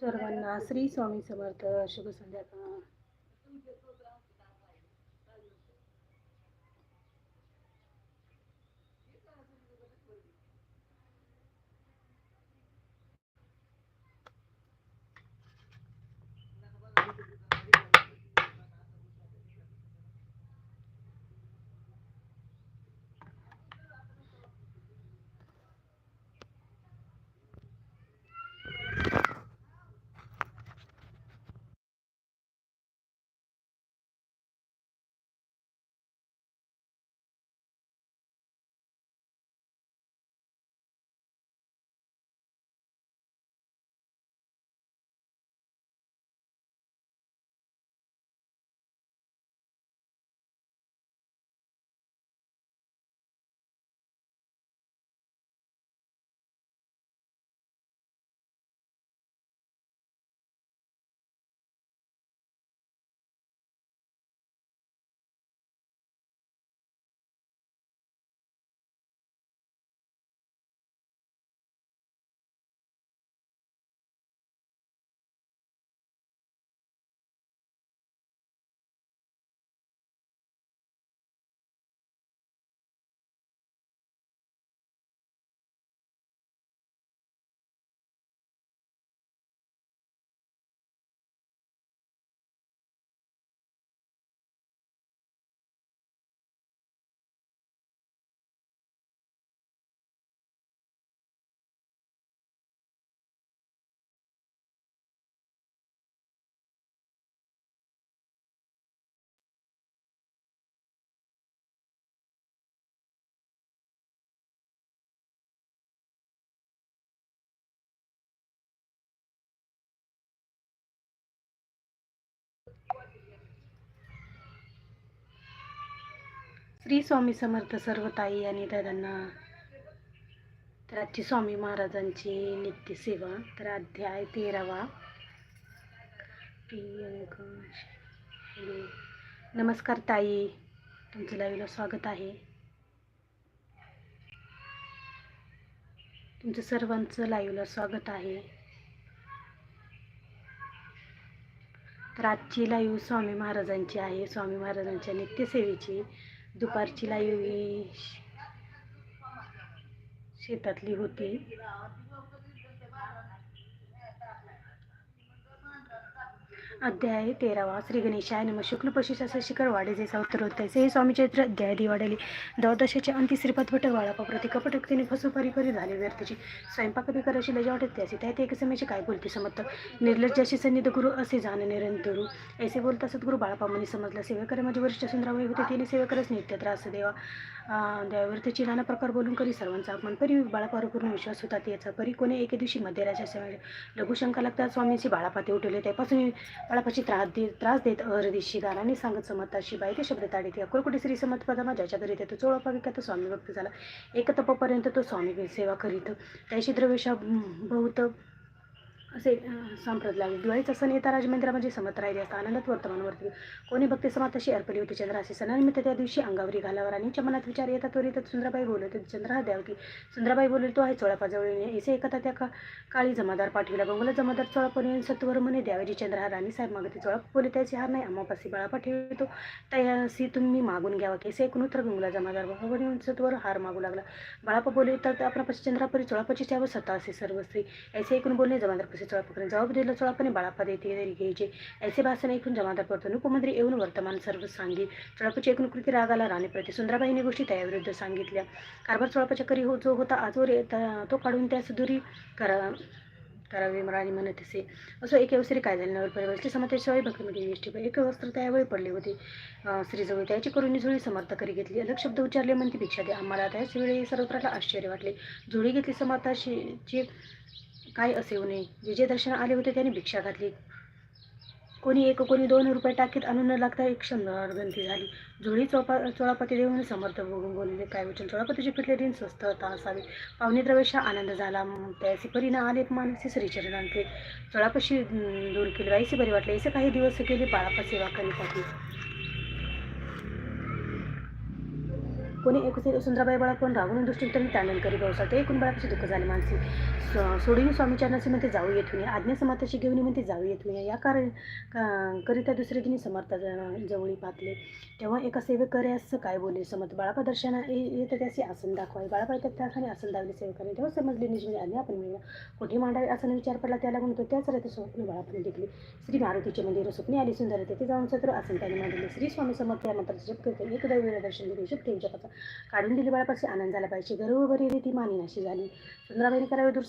सर्वांना श्री स्वामी समर्थ शुभ संध्याकाळ श्री स्वामी समर्थ सर्व ताई आणि दादांना. तर आजची स्वामी महाराजांची नित्यसेवा तर अध्याय तेरावा. नमस्कार ताई. तुमचं लाईव्हला स्वागत आहे. तुमचं सर्वांचं लाईव्हला स्वागत आहे. तर आजची लाईव्ह स्वामी महाराजांची आहे. स्वामी महाराजांच्या नित्यसेवेची दुपारची लाईव्ह शेतातली होती. अध्याय तेरावा. श्री गणेशाय नम. शुक्ल पशुशास्त्र शिखर वाडे जे उत्तर होते हे स्वामी चैत्र अध्याय दिवाडले द्वादशाचे अंती श्रीपद भट वाळापा प्रति कपटकतेने फसुपारी करी झाले व्यर्थची. स्वयंपाकती करायची लजा वाटत त्याचे त्या एक समयाचे काय बोलते समजतं निर्लज्जाशी सन्निध गुरु असे जाण निरंतरू. ऐसे बोलता असत गुरु म्हणे समजला. सेवेकर माझे वरिष्ठ सुंदरावळी होते. तिने सेवेकरच नित्य त्रास देवा. त्यावरतीची नाना प्रकार बोलून करी सर्वांचा अपमान. परी बाळापावर करून विश्वास होता त्याचा परी कोणी एके दिवशी मध्यराच्या लघुशंका लागतात. स्वामींची बाळापाते उठवले. त्यापासून बाळापाशी त्रास देत त्रास देत अहरदिशी गाराने सांगत समताशी बाई ते शब्द ताडीत अक्कलकोटी श्री समत पदमा ज्याच्या घरी तो चोळपा विकत तो स्वामी भक्त झाला. एक तपापर्यंत तो स्वामी सेवा करीत. त्याशी द्रवेशा बहुत असे अं, सांप्रत लागले दिवाळीचा सण येता राजमंदिरा म्हणजे समत राहिले असता आनंदात वर्तमानवरती. कोणी भक्ती समाताशी अर्पली होती. चंद्र असे सणानिमित्त त्या दिवशी अंगावरी घालावर आणि मनात विचार येतात. त्वरित सुंदराबाई बोलत होती. चंद्र हा द्यावती सुंदराबाई बोलली तो आहे चोळापाजवळ एसे एकता त्या का काळी जमादार पाठविला. बंगला जमादार चोळापणे सत्वर म्हणे द्यावेजी चंद्र हा राणीसाहेब मागते. चोळाप बोले त्याचे हार नाही. अमापासी बाळापा ठेवतो त्यासी तुम्ही मागून घ्यावा. केसे एक तर बंगला जमादार. बरोबर सत्वर हार मागू लागला. बाळापा बोले तर आपण पशी चंद्रापरी चोळापाची त्यावर सत्ता असे सर्व स्त्री. ऐसे एकूण बोलणे जमादार कसे चोळापकडे जबाब दिला चोळापणे बाळापा देते तरी घ्यायचे. ऐसे भाषण ऐकून जमादार पडतो उपमंत्री येऊन वर्तमान सर्व सांगी चोळापाची एकूण कृती रागाला राणे प्रति सुंदराबाईने गोष्टी त्याविरुद्ध सांगितल्या. कारभार चोळापाच्या करी हो जो होता आजवर तो काढून त्यास दुरी करा करावे राणी म्हणत असे. असं एक अवसरी काय झाले? नवर परिवारची समाजाशिवाय भक्तीमध्ये यष्टी एक वस्त्र त्यावेळी पडले होते. अं, श्रीजवळ त्याची करून झुळी समर्थ करी घेतली. अलग शब्द उच्चारले म्हणते भिक्षा दे आम्हाला त्याच वेळी सर्वत्राला आश्चर्य वाटले. झुळी घेतली समर्थाशी जे काय असे होऊ नये. जे जे दर्शन आले होते त्याने भिक्षा घातली. कोणी एक कोणी दोन रुपये टाकीत आणून न लागता एक शंभर गंती झाली. जुळी चोपा चोळापती देऊन समर्थ बघून बोलले काय वचन चोळापतीचे पिठले दिन स्वस्थ होता असावे पाहुणे द्रवेशा आनंद झाला. म, त्याचे परिणाम आले मानसी श्रीचरणांचे चोळापशी दूर केली. बाईसे बरी वाटले असे काही दिवस गेले बाळापा सेवा करीत कोणी एकूण सुंदराबाई बाळा पण रागून दृष्टीने त्यांनी तांडण करी बसला ते एकूण बाळापाशी दुःख झाले मानसी. स- सोडून स्वामीच्या नसे म्हणते जाऊ येत होणे आज्ञा समाताशी घेऊन म्हणते जाऊ येत होणे या कारण का- करिता दुसरे दिनी समर्थ जवळी पातले. तेव्हा एका सेवक करे असं काय बोले? समर्थ बाळापा दर्शना येतं त्याचे आसन दाखवाय. बाळापा येतात आसन दावले सेवकाने तेव्हा समजले निजमध्ये म्हणजे आज्ञा आपण मिळणार. कुठे मांडावे असा विचार पडला त्याला म्हणतो त्याच राहते स्वप्न बाळापणे देखले श्री मारुतीचे मंदिर स्वप्ने आली सुंदर तेथे जाऊन सत्र आसन त्याने मांडले. श्री स्वामी समर्थ या मंत्राचे जप करते. एकदा वेळ दर्शन दिले शुभ जपाचा काढून दिली बाळापाशी आनंद झाला पाहिजे. गर्व रीती मानिनाशी झाली. सुंदराबाईने करावे दूर